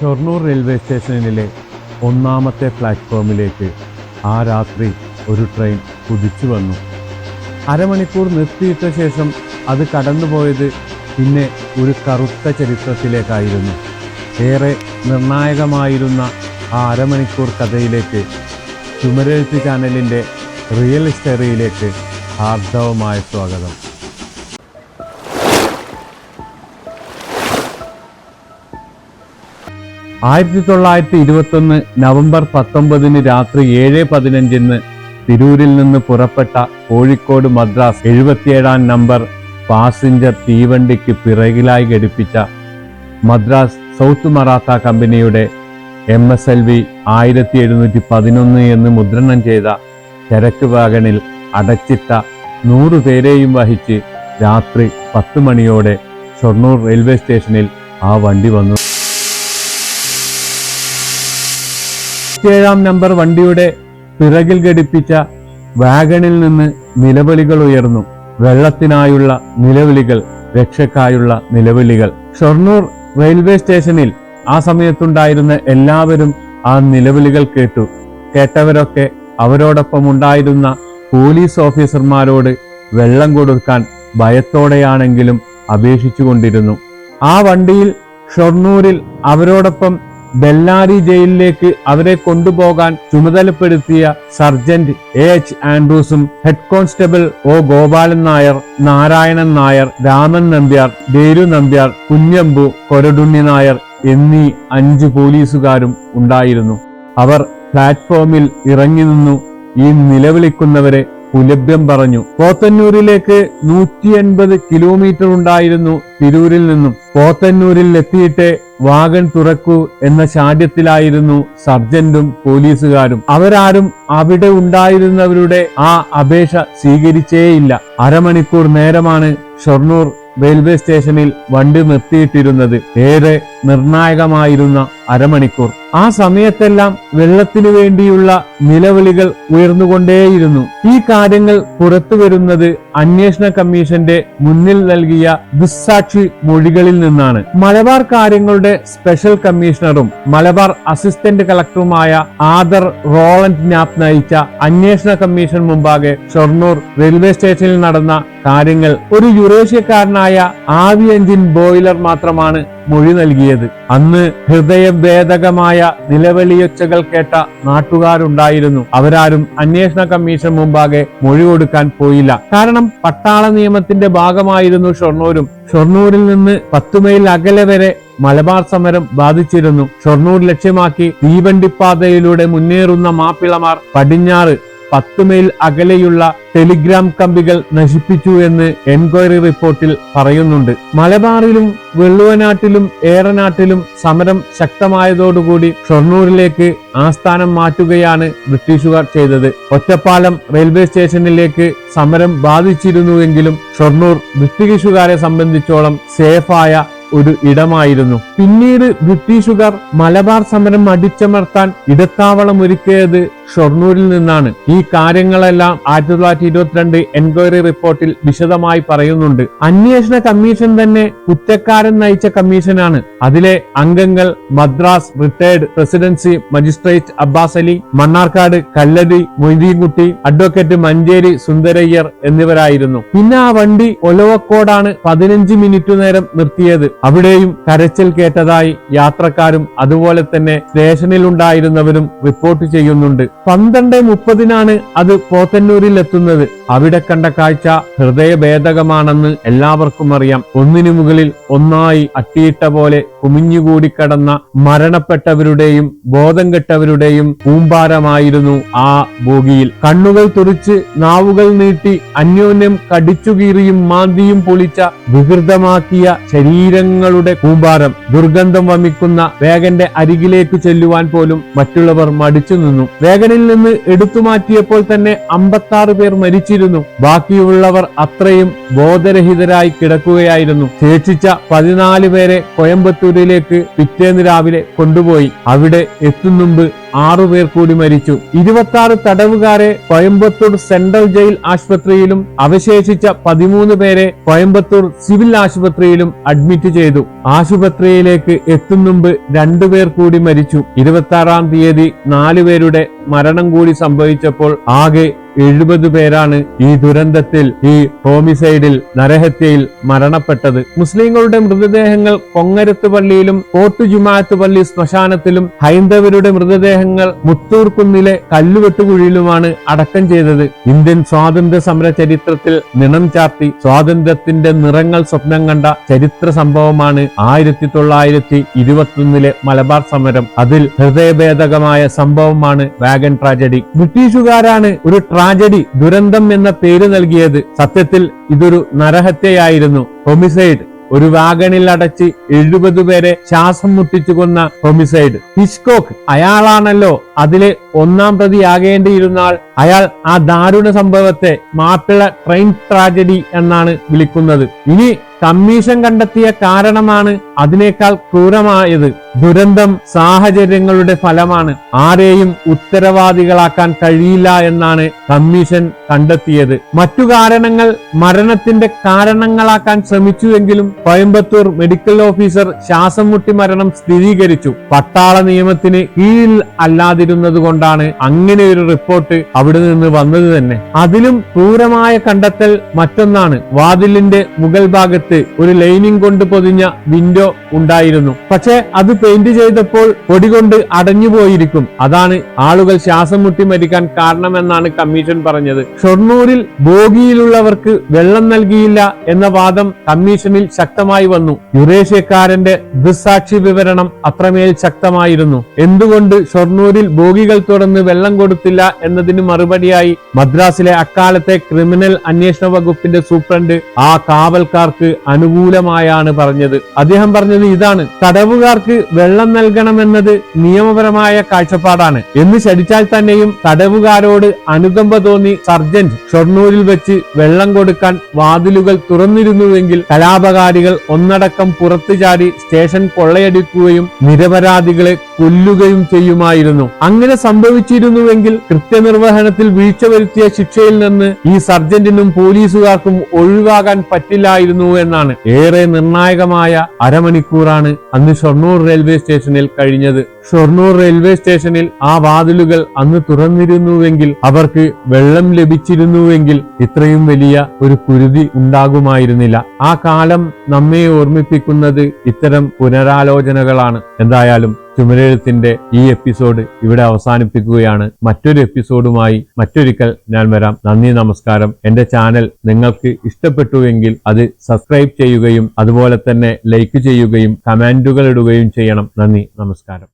Shoranur railway സ്റ്റേഷനിലെ ഒന്നാമത്തെ പ്ലാറ്റ്ഫോമിലേക്ക് ആ രാത്രി ഒരു ട്രെയിൻ കുതിച്ചു വന്നു. അരമണിക്കൂർ നിർത്തിയിട്ട ശേഷം അത് കടന്നുപോയത് പിന്നെ ഒരു കറുത്ത ചരിത്രത്തിലേക്കായിരുന്നു. ഏറെ നിർണായകമായിരുന്ന ആ അരമണിക്കൂർ കഥയിലേക്ക് ചുമരെഴുത്ത് ചാനലിന്റെ റിയൽ ഹിസ്റ്ററിയിലേക്ക് ഹാർദവമായ സ്വാഗതം. ആയിരത്തി തൊള്ളായിരത്തി ഇരുപത്തൊന്ന് നവംബർ പത്തൊമ്പതിന് രാത്രി ഏഴ് പതിനഞ്ചിന് തിരൂരിൽ നിന്ന് പുറപ്പെട്ട കോഴിക്കോട് മദ്രാസ് എഴുപത്തിയേഴാം നമ്പർ പാസഞ്ചർ തീവണ്ടിക്ക് പിറകിലായി ഘടിപ്പിച്ച മദ്രാസ് സൗത്ത് മറാത്ത കമ്പനിയുടെ എം എസ് എൽ വി ആയിരത്തി എഴുന്നൂറ്റി പതിനൊന്ന് എന്ന് മുദ്രണം ചെയ്ത ചരക്ക് വാഗണിൽ അടച്ചിട്ട നൂറു പേരെയും വഹിച്ച് രാത്രി പത്ത് മണിയോടെ ഷൊർണൂർ റെയിൽവേ സ്റ്റേഷനിൽ ആ വണ്ടി വന്നു. ഏഴാം നമ്പർ വണ്ടിയുടെ പിറകിൽ ഘടിപ്പിച്ച വാഗണിൽ നിന്ന് നിലവിളികൾ ഉയർന്നു. വെള്ളത്തിനായുള്ള നിലവിളികൾ രക്ഷക്കായുള്ള നിലവിളികൾ. ഷൊർണൂർ റെയിൽവേ സ്റ്റേഷനിൽ ആ സമയത്തുണ്ടായിരുന്ന എല്ലാവരും ആ നിലവിളികൾ കേട്ടു. കേട്ടവരൊക്കെ അവരോടൊപ്പം ഉണ്ടായിരുന്ന പോലീസ് ഓഫീസർമാരോട് വെള്ളം കൊടുക്കാൻ ഭയത്തോടെയാണെങ്കിലും അപേക്ഷിച്ചുകൊണ്ടിരുന്നു. ആ വണ്ടിയിൽ ഷൊർണൂരിൽ അവരോടൊപ്പം ബെല്ലാരി ജയിലിലേക്ക് അവരെ കൊണ്ടുപോകാൻ ചുമതലപ്പെടുത്തിയ sergeant A H ആൻഡ്രൂസും head constable O Gopalan Nair Narayanan Nair Raman Nambiar Deru Nambiar Kunhambu Koratunni Nair എന്നീ അഞ്ചു പോലീസുകാരും ഉണ്ടായിരുന്നു. അവർ പ്ലാറ്റ്ഫോമിൽ ഇറങ്ങി നിന്നു. ഈ നിലവിളിക്കുന്നവരെ പുലഭ്യം പറഞ്ഞു. പോത്തന്നൂരിലേക്ക് നൂറ്റി എൺപത് കിലോമീറ്റർ ഉണ്ടായിരുന്നു തിരൂരിൽ നിന്നും. പോത്തന്നൂരിൽ എത്തിയിട്ട് വാഗൺ തുറക്കൂ എന്ന ശാഠ്യത്തിലായിരുന്നു സർജന്റും പോലീസുകാരും. അവരാരും അവിടെ ഉണ്ടായിരുന്നവരുടെ ആ അപേക്ഷ സ്വീകരിച്ചേയില്ല. അരമണിക്കൂർ നേരമാണ് ഷൊർണൂർ റെയിൽവേ സ്റ്റേഷനിൽ വണ്ടി നിർത്തിയിട്ടിരുന്നത്. ഏറെ നിർണായകമായിരുന്ന അരമണിക്കൂർ. ആ സമയത്തെല്ലാം വെള്ളത്തിനു വേണ്ടിയുള്ള നിലവിളികൾ ഉയർന്നുകൊണ്ടേയിരുന്നു. ഈ കാര്യങ്ങൾ പുറത്തു വരുന്നത് അന്വേഷണ കമ്മീഷന്റെ മുന്നിൽ നൽകിയ ദുസ്സാക്ഷി മൊഴികളിൽ നിന്നാണ്. മലബാർ കാര്യങ്ങളുടെ സ്പെഷ്യൽ കമ്മീഷണറും മലബാർ അസിസ്റ്റന്റ് കളക്ടറുമായ ആദർ റോളന്റ് നാപ് നയിച്ച അന്വേഷണ കമ്മീഷൻ മുമ്പാകെ ഷൊർണൂർ റെയിൽവേ സ്റ്റേഷനിൽ നടന്ന കാര്യങ്ങൾ ഒരു യുറേഷ്യക്കാരനായ ആവി എഞ്ചിൻ ബോയിലർ മാത്രമാണ് മൊഴി നൽകിയത്. അന്ന് ഹൃദയഭേദകമായ നിലവിളിയൊച്ചകൾ കേട്ട നാട്ടുകാരുണ്ടായിരുന്നു. അവരാരും അന്വേഷണ കമ്മീഷൻ മുമ്പാകെ മൊഴി കൊടുക്കാൻ പോയില്ല. കാരണം പട്ടാള നിയമത്തിന്റെ ഭാഗമായിരുന്നു ഷൊർണൂരും. ഷൊർണൂരിൽ നിന്ന് പത്തു മൈൽ അകലെ വരെ മലബാർ സമരം ബാധിച്ചിരുന്നു. ഷൊർണൂർ ലക്ഷ്യമാക്കി തീവണ്ടിപ്പാതയിലൂടെ മുന്നേറുന്ന മാപ്പിളമാർ പടിഞ്ഞാറ് പത്ത് മൈൽ അകലെയുള്ള ടെലിഗ്രാം കമ്പികൾ നശിപ്പിച്ചു എന്ന് എൻക്വയറി റിപ്പോർട്ടിൽ പറയുന്നുണ്ട്. മലബാറിലും വെള്ളുവനാട്ടിലും ഏറനാട്ടിലും സമരം ശക്തമായതോടുകൂടി ഷൊർണൂരിലേക്ക് ആസ്ഥാനം മാറ്റുകയാണ് ബ്രിട്ടീഷുകാർ ചെയ്തത്. ഒറ്റപ്പാലം റെയിൽവേ സ്റ്റേഷനിലേക്ക് സമരം ബാധിച്ചിരുന്നുവെങ്കിലും ഷൊർണൂർ ബ്രിട്ടീഷുകാരെ സംബന്ധിച്ചോളം സേഫായ ഒരു ഇടമായിരുന്നു. പിന്നീട് ബ്രിട്ടീഷുകാർ മലബാർ സമരം അടിച്ചമർത്താൻ ഇടത്താവളം ഒരുക്കിയത് ഷൊർണൂരിൽ നിന്നാണ്. ഈ കാര്യങ്ങളെല്ലാം ആയിരത്തി തൊള്ളായിരത്തി ഇരുപത്തിരണ്ട് എൻക്വയറി റിപ്പോർട്ടിൽ വിശദമായി പറയുന്നുണ്ട്. അന്വേഷണ കമ്മീഷൻ തന്നെ കുറ്റക്കാരൻ നയിച്ച കമ്മീഷനാണ്. അതിലെ അംഗങ്ങൾ Madras retired presidency magistrate Abbas Ali Mannarkkad Kalladi Moideenkutty advocate Manjeri Sundarayyar എന്നിവരായിരുന്നു. പിന്നെ ആ വണ്ടി ഒലവക്കോടാണ് പതിനഞ്ച് മിനിറ്റ് നേരം നിർത്തിയത്. അവിടെയും കരച്ചിൽ കേട്ടതായി യാത്രക്കാരും അതുപോലെ തന്നെ സ്റ്റേഷനിലുണ്ടായിരുന്നവരും റിപ്പോർട്ട് ചെയ്യുന്നുണ്ട്. പന്ത്രണ്ട് മുപ്പതിനാണ് അത് പോത്തന്നൂരിൽ എത്തുന്നത് അവിടെ കണ്ട കാഴ്ച ഹൃദയഭേദകമാണെന്ന് എല്ലാവർക്കും അറിയാം. ഒന്നിനു മുകളിൽ ഒന്നായി അട്ടിയിട്ട പോലെ കുമിഞ്ഞുകൂടിക്കടന്ന മരണപ്പെട്ടവരുടെയും ബോധം കെട്ടവരുടെയും കൂമ്പാരമായിരുന്നു ആ ബോഗിയിൽ കണ്ണുകൾ തുറിച്ച് നാവുകൾ നീട്ടി അന്യോന്യം കടിച്ചുകീറിയും മാന്തിയും പൊളിച്ച വികൃതമാക്കിയ ശരീരങ്ങളുടെ കൂമ്പാരം. ദുർഗന്ധം വമിക്കുന്ന വേഗന്റെ അരികിലേക്ക് ചെല്ലുവാൻ പോലും മറ്റുള്ളവർ മടിച്ചു നിന്നു. വേഗനിൽ നിന്ന് എടുത്തു മാറ്റിയപ്പോൾ തന്നെ അമ്പത്തി ആറ് പേർ മരിച്ചിരുന്നു. ബാക്കിയുള്ളവർ അത്രയും ബോധരഹിതരായി കിടക്കുകയായിരുന്നു. ശേഷിച്ച പതിനാല് പേരെ കോയമ്പത്തൂരിലേക്ക് പിറ്റേന്ന് രാവിലെ കൊണ്ടുപോയി. അവിടെ എത്തുന്നുമ്പ് ആറുപേർ കൂടി മരിച്ചു. ഇരുപത്തി തടവുകാരെ കോയമ്പത്തൂർ സെൻട്രൽ ജയിൽ ആശുപത്രിയിലും അവശേഷിച്ച പതിമൂന്ന് പേരെ കോയമ്പത്തൂർ സിവിൽ ആശുപത്രിയിലും അഡ്മിറ്റ് ചെയ്തു. ആശുപത്രിയിലേക്ക് എത്തും മുമ്പ് രണ്ടുപേർ കൂടി മരിച്ചു. ഇരുപത്തി ആറാം തീയതി നാലുപേരുടെ മരണം കൂടി സംഭവിച്ചപ്പോൾ ആകെ എഴുപത് പേരാണ് ഈ ദുരന്തത്തിൽ ഈ ഹോമിസൈഡിൽ നരഹത്യയിൽ മരണപ്പെട്ടത്. മുസ്ലിങ്ങളുടെ മൃതദേഹങ്ങൾ കൊങ്ങരത്ത് പള്ളിയിലും കോട്ടു ജുമാഅത്ത് പള്ളി ശ്മശാനത്തിലും ഹൈന്ദവരുടെ മൃതദേഹങ്ങൾ മുത്തൂർക്കുന്നിലെ കല്ലുവെട്ടുകുഴിയിലുമാണ് അടക്കം ചെയ്തത്. ഇന്ത്യൻ സ്വാതന്ത്ര്യ സമര ചരിത്രത്തിൽ നിണം ചാർത്തി സ്വാതന്ത്ര്യത്തിന്റെ നിറങ്ങൾ സ്വപ്നം കണ്ട ചരിത്ര സംഭവമാണ് ആയിരത്തി തൊള്ളായിരത്തി ഇരുപത്തിയൊന്നിലെ മലബാർ സമരം. അതിൽ ഹൃദയഭേദകമായ സംഭവമാണ് വാഗൻ ട്രാജഡി. ബ്രിട്ടീഷുകാരാണ് ഒരു ട്രാജഡി ദുരന്തം എന്ന പേര് നൽകിയത് സത്യത്തിൽ ഇതൊരു നരഹത്യയായിരുന്നു. ഹോമിസൈഡ്. ഒരു വാഗണിൽ അടച്ച് എഴുപത് പേരെ ശ്വാസം മുട്ടിച്ചു കൊന്ന ഹോമിസൈഡ്. ഹിസ്കോക്ക് അയാളാണല്ലോ അതിലെ ഒന്നാം പ്രതിയാകേണ്ടിയിരുന്നാൽ അയാൾ ആ ദാരുണ സംഭവത്തെ മാപ്പിള ട്രെയിൻ ട്രാജഡി എന്നാണ് വിളിക്കുന്നത്. ഇനി കമ്മീഷൻ കണ്ടെത്തിയ കാരണമാണ് അതിനേക്കാൾ ക്രൂരമായത്. ദുരന്തം സാഹചര്യങ്ങളുടെ ഫലമാണ്. ആരെയും ഉത്തരവാദികളാക്കാൻ കഴിയില്ല എന്നാണ് കമ്മീഷൻ കണ്ടെത്തിയത്. മറ്റു കാരണങ്ങൾ മരണത്തിന്റെ കാരണങ്ങളാക്കാൻ ശ്രമിച്ചുവെങ്കിലും കോയമ്പത്തൂർ മെഡിക്കൽ ഓഫീസർ ശ്വാസം മുട്ടി മരണം സ്ഥിരീകരിച്ചു. പട്ടാള നിയമത്തിന് കീഴിൽ അല്ലാതിരുന്നത് കൊണ്ടാണ് അങ്ങനെ ഒരു റിപ്പോർട്ട് അവിടെ നിന്ന് വന്നത് തന്നെ. അതിലും ക്രൂരമായ കണ്ടെത്തൽ മറ്റൊന്നാണ്. വാതിലിന്റെ മുകൾ ഭാഗത്ത് ഒരു ലൈനിങ് കൊണ്ട് പൊതിഞ്ഞ വിൻഡോ ഉണ്ടായിരുന്നു. പക്ഷെ അത് പെയിന്റ് ചെയ്തപ്പോൾ പൊടി കൊണ്ട് അടഞ്ഞുപോയിരിക്കും. അതാണ് ആളുകൾ ശ്വാസം മുട്ടി മരിക്കാൻ കാരണമെന്നാണ് കമ്മീഷൻ പറഞ്ഞത്. ഷൊർണൂരിൽ ബോഗിയിലുള്ളവർക്ക് വെള്ളം നൽകിയില്ല എന്ന വാദം കമ്മീഷനിൽ ശക്തമായി വന്നു. യുറേഷ്യക്കാരന്റെ ദുസ്സാക്ഷി വിവരണം അത്രമേൽ ശക്തമായിരുന്നു. എന്തുകൊണ്ട് ഷൊർണൂരിൽ ബോഗികൾ തുറന്ന് വെള്ളം കൊടുത്തില്ല എന്നതിന് മറുപടിയായി മദ്രാസിലെ അക്കാലത്തെ ക്രിമിനൽ അന്വേഷണ വകുപ്പിന്റെ സൂപ്രണ്ട് ആ കാവൽക്കാർക്ക് അനുകൂലമായാണ് പറഞ്ഞത്. അദ്ദേഹം പറഞ്ഞത് ഇതാണ്. തടവുകാർക്ക് വെള്ളം നൽകണമെന്നത് നിയമപരമായ കാഴ്ചപ്പാടാണ്. എന്ന് ശരിച്ചാൽ തന്നെയും തടവുകാരോട് അനുകമ്പ തോന്നി സർജന്റ് ഷൊർണൂരിൽ വെച്ച് വെള്ളം കൊടുക്കാൻ വാതിലുകൾ തുറന്നിരുന്നുവെങ്കിൽ കലാപകാരികൾ ഒന്നടക്കം പുറത്തു ചാടി സ്റ്റേഷൻ കൊള്ളയടിക്കുകയും നിരപരാധികളെ കൊല്ലുകയും ചെയ്യുമായിരുന്നു. അങ്ങനെ സംഭവിച്ചിരുന്നുവെങ്കിൽ കൃത്യനിർവഹണത്തിൽ വീഴ്ച വരുത്തിയ ശിക്ഷയിൽ നിന്ന് ഈ സർജന്റിനും പോലീസുകാർക്കും ഒഴിവാകാൻ പറ്റില്ലായിരുന്നു എന്നാണ്. ഏറെ നിർണായകമായ അരമണിക്കൂറാണ് അന്ന് ഷൊർണൂർ റെയിൽവേ സ്റ്റേഷനിൽ കഴിഞ്ഞത്. ഷൊർണൂർ റെയിൽവേ സ്റ്റേഷനിൽ ആ വാതിലുകൾ അന്ന് തുറന്നിരുന്നുവെങ്കിൽ അവർക്ക് വെള്ളം ലഭിച്ചിരുന്നുവെങ്കിൽ ഇത്രയും വലിയ ഒരു കുരുതി ഉണ്ടാകുമായിരുന്നില്ല. ആ കാലം നമ്മെ ഓർമ്മിപ്പിക്കുന്നത് ഇത്തരം പുനരാലോചനകളാണ്. എന്തായാലും ചുമരെഴുത്തിന്റെ ഈ എപ്പിസോഡ് ഇവിടെ അവസാനിപ്പിക്കുകയാണ്. മറ്റൊരു എപ്പിസോഡുമായി മറ്റൊരിക്കൽ ഞാൻ വരാം. നന്ദി നമസ്കാരം. എന്റെ ചാനൽ നിങ്ങൾക്ക് ഇഷ്ടപ്പെട്ടുവെങ്കിൽ അത് സബ്സ്ക്രൈബ് ചെയ്യുകയും അതുപോലെ തന്നെ ലൈക്ക് ചെയ്യുകയും കമന്റുകൾ ഇടുകയും ചെയ്യണം. നന്ദി നമസ്കാരം.